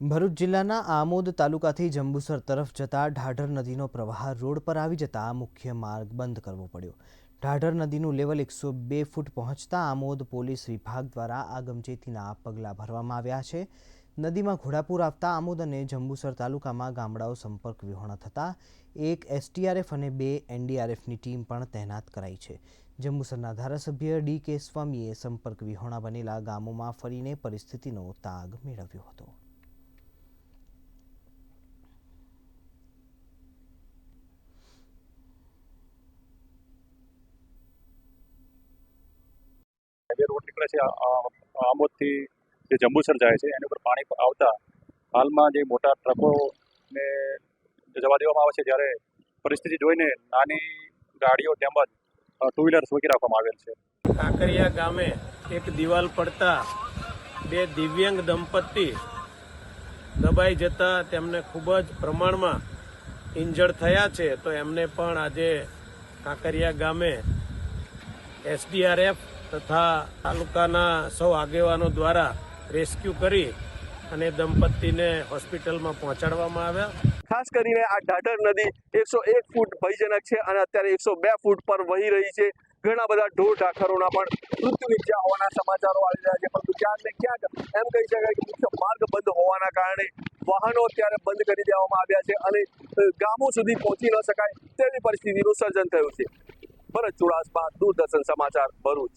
ભરૂચ જિલ્લાના આમોદ તાલુકાથી જંબુસર તરફ જતા ઢાઢર નદીનો પ્રવાહ રોડ પર આવી જતા મુખ્ય માર્ગ બંધ કરવો પડ્યો. ઢાઢર નદીનું લેવલ એકસો બે ફૂટ પહોંચતા આમોદ પોલીસ વિભાગ દ્વારા આગમચેતીના પગલાં ભરવામાં આવ્યા છે. નદીમાં ઘોડાપૂર આવતા આમોદ અને જંબુસર તાલુકામાં ગામડાઓ સંપર્ક વિહોણા થતાં એક એસટીઆરએફ અને બે એનડીઆરએફની ટીમ પણ તહેનાત કરાઈ છે. જંબુસરના ધારાસભ્ય ડી કે સ્વામીએ સંપર્ક વિહોણા બનેલા ગામોમાં ફરીને પરિસ્થિતિનો તાગ મેળવ્યો હતો. હાઈવે રોડ નીકળે છે આમોદથી જે જંબુસર જાય છે, એની ઉપર પાણી આવતા હાલમાં જે મોટા ટ્રકોને જવા દેવામાં આવે છે, જ્યારે પરિસ્થિતિ જોઈને નાની ગાડીઓ તેમજ ટુ વ્હીલર્સ રોકી રાખવામાં આવેલ છે. કાંકરિયા ગામે એક દિવાલ પડતા બે દિવ્યાંગ દંપતી દબાઈ જતા તેમને ખૂબ જ પ્રમાણમાં ઇન્જર્ડ થયા છે, તો એમને પણ આજે કાંકરિયા ગામે એસડીઆરએફ તથા તાલુકાના સૌ આગેવાનો દ્વારા રેસ્ક્યુ કરી અને દંપતીને હોસ્પિટલમાં પહોંચાડવામાં આવ્યા. ખાસ કરીને આ ઢાઢર નદી એકસો એક ફૂટ ભયજનક છે અને અત્યારે એકસો બે ફૂટ પર વહી રહી છે. ઘણા બધા ઢોર ઢાખરોના પણ મૃત્યુ નિપજ્યા હોવાના સમાચારો આવી રહ્યા છે. પરંતુ ક્યાંક ને ક્યાંક એમ કહી શકાય કે મુખ્ય માર્ગ બંધ હોવાના કારણે વાહનો અત્યારે બંધ કરી દેવામાં આવ્યા છે અને ગામો સુધી પહોંચી ન શકાય તેવી પરિસ્થિતિનું સર્જન થયું છે. ભરત ચુડાસમા દૂરદર્શન સમાચાર ભરૂચ.